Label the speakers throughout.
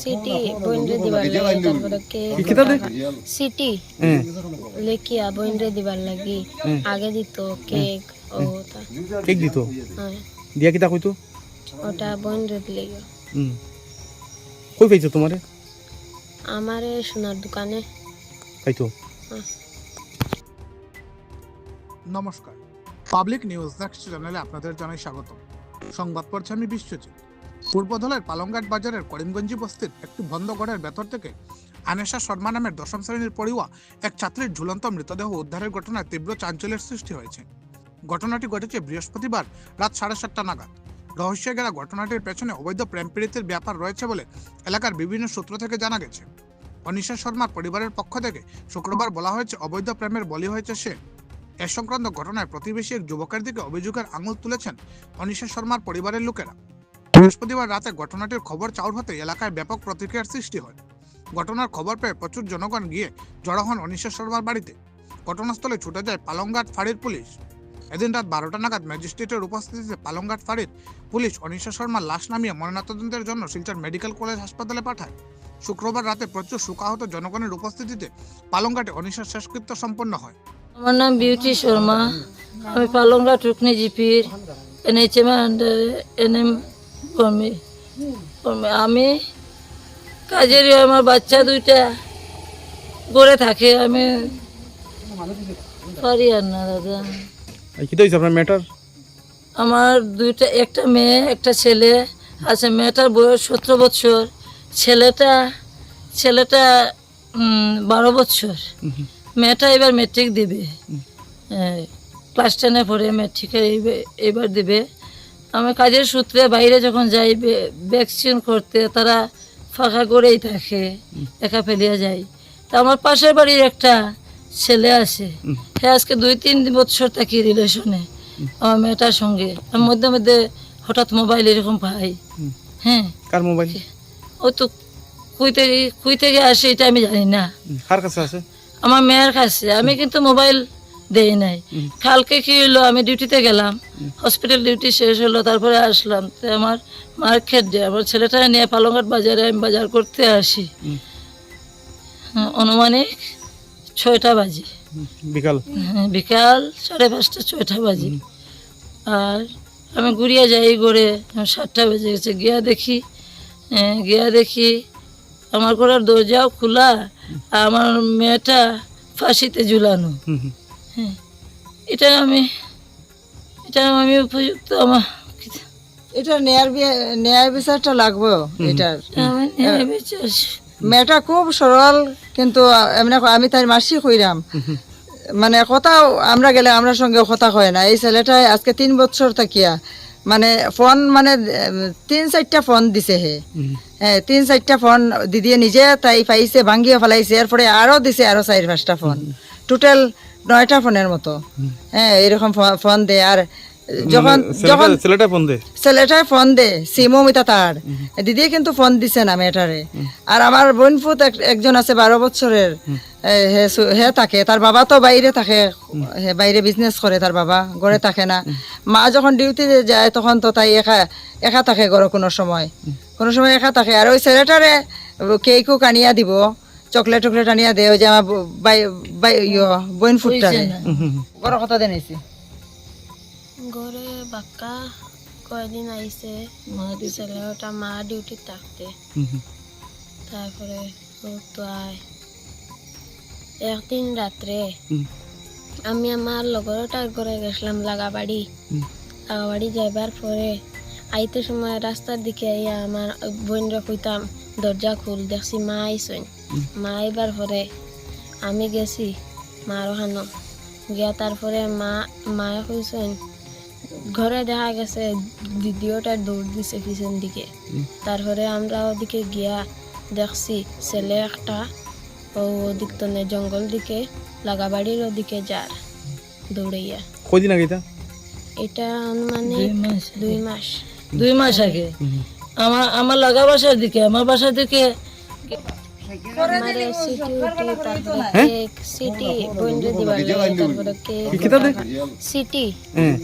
Speaker 1: City বইনরে দিবার লাগে তারপরে কেক সিটি
Speaker 2: হ্যাঁ
Speaker 1: লেখিয়া বইনরে দিবার লাগি আগে দিত কেক ও
Speaker 2: কেক দিত? দিয়া কিতা কইতো?
Speaker 1: ওটা বইনরে দিলে
Speaker 2: হুম। কই পাইছো তোমারে?
Speaker 1: আমারে সোনার দোকানে।
Speaker 2: পাইতো?
Speaker 3: নমস্কার। পাবলিক নিউজ নেক্সট চ্যানেলে আপনাদের জানাই স্বাগত। সংবাদ পড়ছে আমি বিশ্বজিৎ। পূর্বধলের পালংঘাট বাজারের করিমগঞ্জি বস্তির একটি বন্ধ ঘরের ভেতর থেকে আনেশা শর্মা নামের দশম শ্রেণির পড়ুয়া এক ছাত্রীর ঝুলন্ত মৃতদেহ উদ্ধারের ঘটনায় তীব্র চাঞ্চল্যের সৃষ্টি হয়েছে। ঘটনাটি ঘটেছে বৃহস্পতিবার রাত সাড়ে সাতটা নাগাদ। রহস্যে গেলা ঘটনাটির পেছনে অবৈধ প্রেম পীড়িতের ব্যাপার রয়েছে বলে এলাকার বিভিন্ন সূত্র থেকে জানা গেছে। অনিশা শর্মার পরিবারের পক্ষ থেকে শুক্রবার বলা হয়েছে, অবৈধ প্রেমের বলি হয়েছে সে। এ সংক্রান্ত ঘটনায় প্রতিবেশী এক যুবকের দিকে অভিযোগের আঙুল তুলেছেন অনিশা শর্মার পরিবারের লোকেরা। বৃহস্পতিবার রাতে ঘটনাটির খবর চাউর হতে এলাকায় ব্যাপক প্রতিক্রিয়ার সৃষ্টি হয়। ঘটনার খবর পেয়ে প্রচুর জনগণ গিয়ে জড়ো হন অনিশা শর্মার বাড়িতে। ঘটনাস্থলে ছুটে যায় পালংঘাট ফাঁড়ির পুলিশ। এদিন রাত বারোটা নাগাদ ম্যাজিস্ট্রেটের উপস্থিতিতে পালংঘাট ফাঁড়ির পুলিশ অনিশা শর্মার লাশ নামিয়ে ময়নাতদন্তের জন্য শিলচর মেডিকেল কলেজ হাসপাতালে পাঠায়। শুক্রবার রাতে প্রচুর শোকাহত জনগণের উপস্থিতিতে পালংঘাটে অনিশার শেষকৃত্য সম্পন্ন হয়।
Speaker 4: আমার নাম বিউটি শর্মা। আমি পালংরা টুকনি জিপির এনএইচএম আন্ডারে এনএম কর্মী কর্মী আমি কাজেরই আমার বাচ্চা দুইটা। গড়ে থাকে আমি পারি আর না দাদা।
Speaker 2: কিতা আপনার ম্যাটার?
Speaker 4: আমার দুইটা একটা মেয়ে একটা ছেলে। আছে মেয়েটার বয়স সতেরো বছর ছেলেটা ছেলেটা বারো বছর। মেয়েটা এবার মেট্রিক দিবে। ক্লাস টেনে পড়ে মেট্রিকে এইবে- এবার দিবে। আমি কাজের সূত্রে বাইরে যখন যাই ভ্যাকসিন করতে তারা ফাঁকা করেই থাকে একা ফেলিয়া যায়। তা আমার পাশের বাড়ির একটা ছেলে আছে হ্যাঁ আজকে দুই তিন বছর থাকি রিলেশনে আমার মেয়েটার সঙ্গে। মধ্যে মধ্যে হঠাৎ মোবাইল এরকম পাই। হ্যাঁ।
Speaker 2: কার মোবাইল?
Speaker 4: ও তো কুই থেকে কুই থেকে আসে এটা আমি জানি না।
Speaker 2: কার কাছে আছে?
Speaker 4: আমার মেয়ের কাছে। আমি কিন্তু মোবাইল দেই নাই। কালকে কি হলো আমি ডিউটিতে গেলাম। হসপিটাল ডিউটি শেষ হলো তারপরে আসলাম। তো আমার মার্কেট ডে আমার ছেলেটা নিয়ে পালংঘাট বাজারে আমি বাজার করতে আসি। অনুমানিক ছয়টা বাজে।
Speaker 2: বিকাল?
Speaker 4: হ্যাঁ, বিকাল সাড়ে পাঁচটা ছয়টা বাজে। আর আমি ঘুরিয়ে যাই ঘরে। সাতটা বেজে গেছে। গিয়া দেখি হ্যাঁ, গিয়া দেখি আমার ঘরের দরজাও খোলা। আর আমার মেয়েটা ফাঁসিতে ঝুলানো। হ্যাঁ। এটা আমি এটা আমি উপযুক্ত আমার
Speaker 5: এটা ন্যায় বি- ন্যায় বিচারটা লাগবে এটার।
Speaker 4: বিচার।
Speaker 5: মেয়েটা খুব সরল কিন্তু এমনি আমি তাই মাসি কইরাম। মানে কথাও আমরা গেলে আমরা সঙ্গে কথা কয় না। এই ছেলেটা আজকে তিন বছর থাকিয়া মানে ফোন মানে তিন চারটা ফোন দিছে হে। হ্যাঁ তিন চারটা ফোন দিদিয়ে নিজে তাই পাইছে ভাঙ্গিয়ে ফেলাইছে। এরপরে আরও দিছে আরও চার পাঁচটা ফোন। টোটাল নয়টা ফোনের মতো। হ্যাঁ এরকম ফোন দে। আর যখন যখন
Speaker 2: ছেলেটা ফোন দে?
Speaker 5: ছেলেটাই ফোন দে সিমও মিতা তার। দিদি কিন্তু ফোন দিছে না মেয়েটারে। আর আমার বোনফুত এক- একজন আছে বারো বছরের। হে থাকে। তার বাবা তো বাইরে থাকে। হে বাইরে বিজনেস করে তার বাবা। ঘরে থাকে না। মা যখন ডিউটিতে যায় তখন তো তাই একা একা থাকে ঘরে কোনো সময়। কোনো সময় একা থাকে। আর ওই ছেলেটারে কেকও কানিয়া দিব। চকলেট টকলেট আনিয়া দে ওই যে আমার বাই বাই ইয়ো বোন ফুটটারে বড় কথা দেনাইছি
Speaker 1: ঘরে বাক্কা কয়দিন আইছে ছেলে ওটা মা ডিউটি থাকতে। তারপরে তো আয়। একদিন রাত্রে আমি আমার লগরটার ঘরে গেছিলাম লাগাবাড়ি লাগাবাড়ি যাইবার পরে আইতে সময় রাস্তার দিকে আইয়া আমার বোনরা কইতাম দরজা খুল দেখছি মা আইসন মা আইবার পরে আমি গেছি মার ওখানো গিয়া তারপরে মা মায়ে কইছেন ঘরে দেখা গেছে দ্বিতীয়টা দৌড় দিছে পিছন দিকে। তারপরে আমরা ওদিকে গিয়া দেখছি ছেলে একটা ও ওদিক তনে জঙ্গল দিকে লাগাবাড়ির ওদিকে যার দৌড়াইয়া।
Speaker 2: কয়দিন আগে এটা?
Speaker 1: এটা মানে
Speaker 4: মাস
Speaker 1: দুই মাস।
Speaker 4: দুই মাস আগে? আমার আমার লাগা বাসার দিকে আমার বাসার দিকে।
Speaker 1: আমারে সিটি
Speaker 2: হ্যাঁ?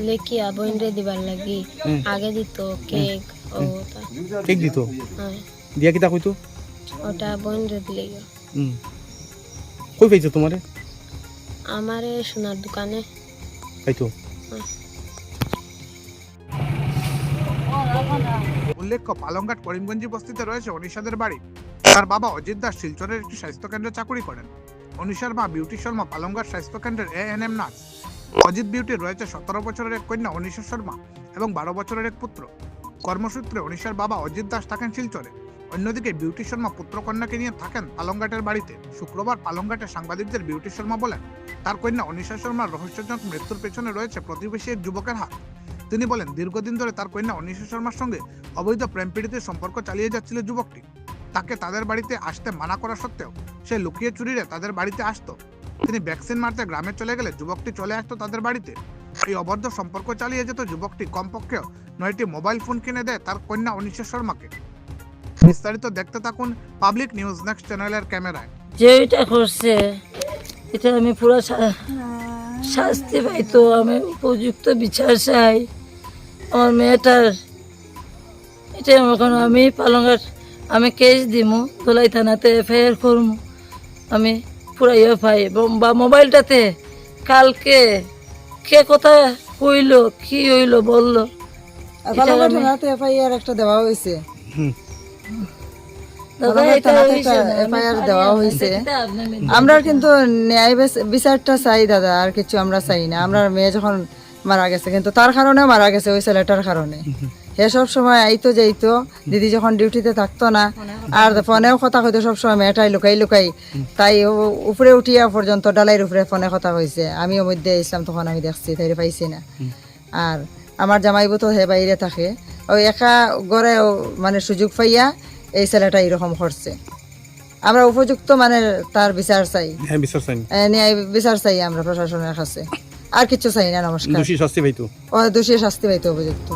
Speaker 1: লেখিয়া বইনরে দিবার লাগি। আগে দিত কেক ও তা
Speaker 2: কেক দিত?
Speaker 1: হ্যাঁ।
Speaker 2: দিয়া কিতা কইতো
Speaker 1: ওটা বোন দিলে
Speaker 2: হুম। কই পাইছো তোমারে?
Speaker 1: আমার সোনার দোকানে।
Speaker 2: পাইতো
Speaker 3: উল্লেখ্য পালংঘাট করিমগঞ্জি বস্তিতে রয়েছে অনিশাদের বাড়ি। তার বাবা অজিত দাস শিলচরের একটি স্বাস্থ্যকেন্দ্রে চাকুরি করেন। অনিশার মা বিউটি শর্মা পালংঘাট স্বাস্থ্যকেন্দ্রের A N M nurse. Ajit Beauty রয়েছে সতেরো বছরের এক কন্যা অনিশা শর্মা এবং বারো বছরের এক পুত্র। কর্মসূত্রে অনিশার বাবা অজিত দাস থাকেন শিলচরে। অন্যদিকে বিউটি শর্মা পুত্র কন্যাকে নিয়ে থাকেন পালংঘাটের বাড়িতে। শুক্রবার পালংঘাটের সাংবাদিকদের বিউটি শর্মা বলেন, তার কন্যা অনিশা শর্মার রহস্যজনক মৃত্যুর পেছনে রয়েছে প্রতিবেশী এক যুবকের হাত। তিনি বলেন, দীর্ঘদিন ধরে তার কন্যা অনিশা শর্মার সঙ্গে অবৈধ প্রেম পীড়িতের সম্পর্ক চালিয়ে যাচ্ছিল যুবকটি। তাকে তাদের বাড়িতে আসতে মানা করা সত্ত্বেও সে লুকিয়ে চুরিরে তাদের বাড়িতে আসতো। তিনি ভ্যাকসিন মারতে গ্রামে চলে গেলে যুবকটি চলে আসতো তাদের বাড়িতে। এই অবৈধ সম্পর্ক চালিয়ে যেত যুবকটি কমপক্ষেও নয়টি মোবাইল ফোন কিনে দেয় তার কন্যা অনিশা শর্মাকে। বিস্তারিত দেখতে থাকুন পাবলিক নিউজ নেক্সট চ্যানেলের ক্যামেরায়।
Speaker 4: যে এটা করছে, এটা আমি পুরো শাস্তি পাইতো আমি উপযুক্ত বিচার চাই। আমার মেয়েটার এটা এখন আমি পালংঘাট আমি কেস দিমু তোলাই থানাতে এফআইআর করমু আমি পুরাই পাই বা মোবাইলটাতে কালকে কে কোথায় কইলো কি হইল বলল
Speaker 5: এফআইআর একটা দেওয়া হয়েছে আমরা কিন্তু ন্যায় বিচারটা চাই দাদা আর কিছু আমরা চাই না। আমরা মেয়ে যখন মারা গেছে কিন্তু তার কারণে মারা গেছে ওই ছেলেটার কারণে। সে সব সময় আইতো যাইতো দিদি যখন ডিউটিতে থাকতো না আর ফোনেও কথা কইতো সব সময় মেয়েটাই লুকাই লুকাই। তাই উপরে উঠিয়া পর্যন্ত ডালাইয়ের উপরে ফোনে কথা কইছে। আমিও মধ্যে ইসলাম তখন আমি দেখছি তাই পাইছি না। আর আমার জামাইবু তো হে বাইরে থাকে ওই একা গড়ে মানে সুযোগ পাইয়া এই ছেলেটা এরকম করছে। আমরা উপযুক্ত মানে তার বিচার চাই।
Speaker 2: হ্যাঁ
Speaker 5: এ, ন্যায় বিচার চাই আমরা প্রশাসনের কাছে। আর কিছু চাই না নমস্কার।
Speaker 2: দোষী শাস্তি পাইতো।
Speaker 5: ও দোষী শাস্তি পাইতো উপযুক্ত